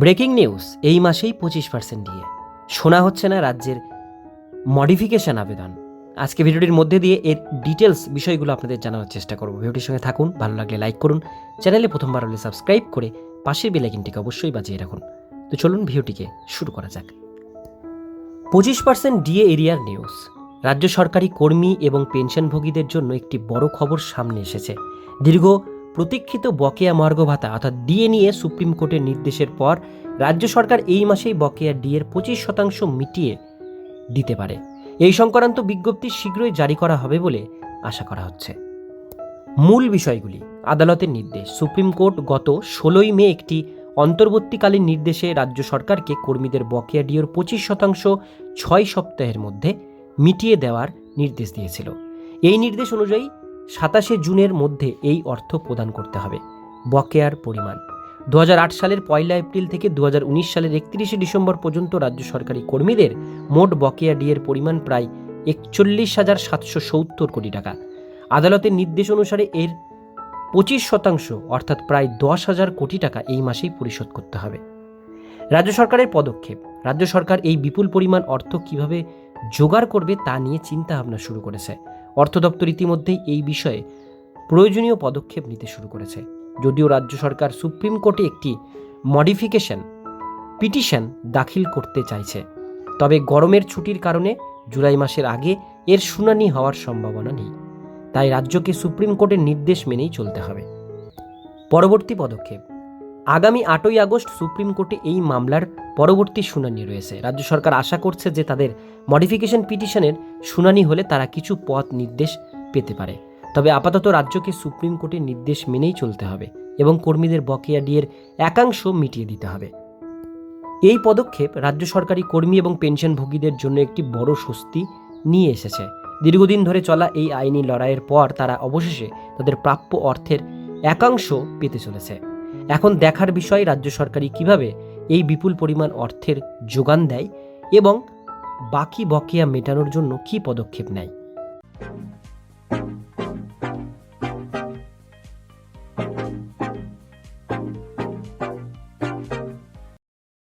Breaking news এই মাসেই পঁচিশ পার্সেন্ট দিয়ে। শোনা হচ্ছে না রাজ্যের মডিফিকেশন আবেদন। আজকে ভিডিওটির মধ্যে দিয়ে এর ডিটেলস বিষয়গুলো আপনাদের জানানোর চেষ্টা করব। ভিডিওটির সঙ্গে থাকুন, ভালো লাগলে লাইক করুন, চ্যানেলে প্রথমবার হলে সাবস্ক্রাইব করে পাশের বেলাইকিনটিকে অবশ্যই বাজিয়ে রাখুন। তো চলুন ভিডিওটিকে শুরু করা যাক। পঁচিশ পার্সেন্ট ডিএ এরিয়ার নিউজ। রাজ্য সরকারি কর্মী এবং পেনশনভোগীদের জন্য একটি বড় খবর সামনে এসেছে। দীর্ঘ প্রতীক্ষিত বকেয়া মার্গ ভাতা অর্থাৎ ডিএ নিয়ে সুপ্রিম কোর্টের নির্দেশের পর রাজ্য সরকার এই মাসেই বকেয়া ডিএর পঁচিশ শতাংশ মিটিয়ে দিতে পারে। এই সংক্রান্ত বিজ্ঞপ্তি শীঘ্রই জারি করা হবে বলে আশা করা হচ্ছে। মূল বিষয়গুলি, আদালতের নির্দেশ। সুপ্রিম কোর্ট গত ষোলোই মে একটি অন্তর্বর্তীকালীন নির্দেশে রাজ্য সরকারকে কর্মীদের বকেয়া ডিওর পঁচিশ শতাংশ ছয় সপ্তাহের মধ্যে মিটিয়ে দেওয়ার নির্দেশ দিয়েছিল। এই নির্দেশ অনুযায়ী সাতাশে জুনের মধ্যে এই অর্থ প্রদান করতে হবে। বকেয়ার পরিমাণ। দু সালের পয়লা এপ্রিল থেকে দু সালের একত্রিশে ডিসেম্বর পর্যন্ত রাজ্য সরকারি কর্মীদের মোট বকেয়া ডিএর পরিমাণ প্রায় একচল্লিশ হাজার সাতশো সত্তর কোটি টাকা। আদালতের নির্দেশ অনুসারে এর পঁচিশ শতাংশ, অর্থাৎ প্রায় দশ হাজার কোটি টাকা এই মাসেই পরিশোধ করতে হবে। রাজ্য সরকারের পদক্ষেপ। রাজ্য সরকার এই বিপুল পরিমাণ অর্থ কীভাবে জোগাড় করবে তা নিয়ে চিন্তা ভাবনা শুরু করেছে। অর্থ দপ্তর ইতিমধ্যেই এই বিষয়ে প্রয়োজনীয় পদক্ষেপ নিতে শুরু করেছে। যদিও রাজ্য সরকার সুপ্রিম কোর্টে একটি মডিফিকেশন, পিটিশন দাখিল করতে চাইছে। তবে গরমের ছুটির কারণে জুলাই মাসের আগে এর শুনানি হওয়ার সম্ভাবনা নেই। তাই রাজ্যকে সুপ্রিম কোর্টের নির্দেশ মেনেই চলতে হবে। পরবর্তী পদক্ষেপ। আগামী আটই আগস্ট সুপ্রিম কোর্টে এই মামলার পরবর্তী শুনানি রয়েছে। রাজ্য সরকার আশা করছে যে তাদের মডিফিকেশন পিটিশনের শুনানি হলে তারা কিছু পথ নির্দেশ পেতে পারে। তবে আপাতত রাজ্যকে সুপ্রিম কোর্টের নির্দেশ মেনেই চলতে হবে এবং কর্মীদের বকেয়া ডিয়ের একাংশ মিটিয়ে দিতে হবে। এই পদক্ষেপ রাজ্য সরকারি কর্মী এবং পেনশনভোগীদের জন্য একটি বড় স্বস্তি নিয়ে এসেছে। দীর্ঘদিন ধরে চলা এই আইনি লড়াইয়ের পর তারা অবশেষে তাদের প্রাপ্য অর্থের একাংশ পেতে চলেছে। এখন দেখার বিষয় রাজ্য সরকারই কীভাবে এই বিপুল পরিমাণ অর্থের যোগান দেয় এবং বাকি বকেয়া মেটানোর জন্য কি পদক্ষেপ নেয়?